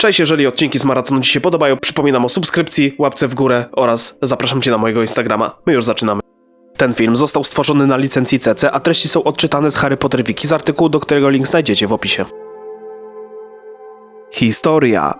Cześć, jeżeli odcinki z maratonu Ci się podobają, przypominam o subskrypcji, łapce w górę oraz zapraszam Cię na mojego Instagrama. My już zaczynamy. Ten film został stworzony na licencji CC, a treści są odczytane z Harry Potter Wiki z artykułu, do którego link znajdziecie w opisie. Historia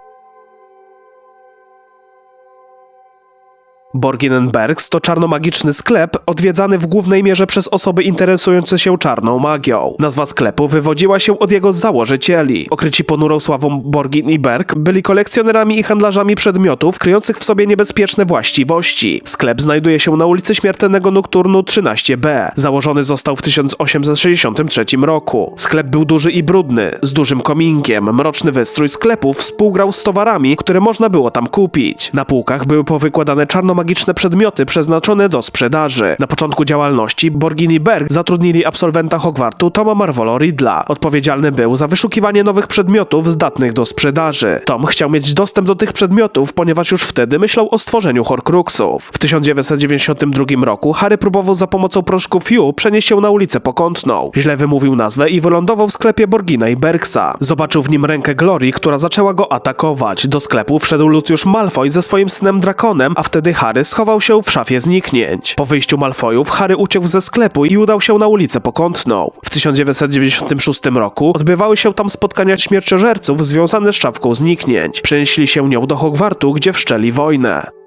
Borginenbergs to czarnomagiczny sklep odwiedzany w głównej mierze przez osoby interesujące się czarną magią. Nazwa sklepu wywodziła się od jego założycieli. Okryci ponurą sławą Borgin i Berg byli kolekcjonerami i handlarzami przedmiotów kryjących w sobie niebezpieczne właściwości. Sklep znajduje się na ulicy Śmiertelnego Nokturnu 13b. Założony został w 1863 roku. Sklep był duży i brudny, z dużym kominkiem. Mroczny wystrój sklepu współgrał z towarami, które można było tam kupić. Na półkach były powykładane czarnomagiczne przedmioty przeznaczone do sprzedaży. Na początku działalności Borgin i Berg zatrudnili absolwenta Hogwartu Toma Marvolo Riddla. Odpowiedzialny był za wyszukiwanie nowych przedmiotów zdatnych do sprzedaży. Tom chciał mieć dostęp do tych przedmiotów, ponieważ już wtedy myślał o stworzeniu Horcruxów. W 1992 roku Harry próbował za pomocą proszku Fiu przenieść się na ulicę Pokątną. Źle wymówił nazwę i wylądował w sklepie Borgina i Bergsa. Zobaczył w nim rękę Glory, która zaczęła go atakować. Do sklepu wszedł Lucius Malfoy ze swoim synem Drakonem, a wtedy Harry schował się w szafie zniknięć. Po wyjściu Malfoyów Harry uciekł ze sklepu i udał się na ulicę Pokątną. W 1996 roku odbywały się tam spotkania śmierciożerców związane z szafką zniknięć. Przenieśli się nią do Hogwartu, gdzie wszczęli wojnę.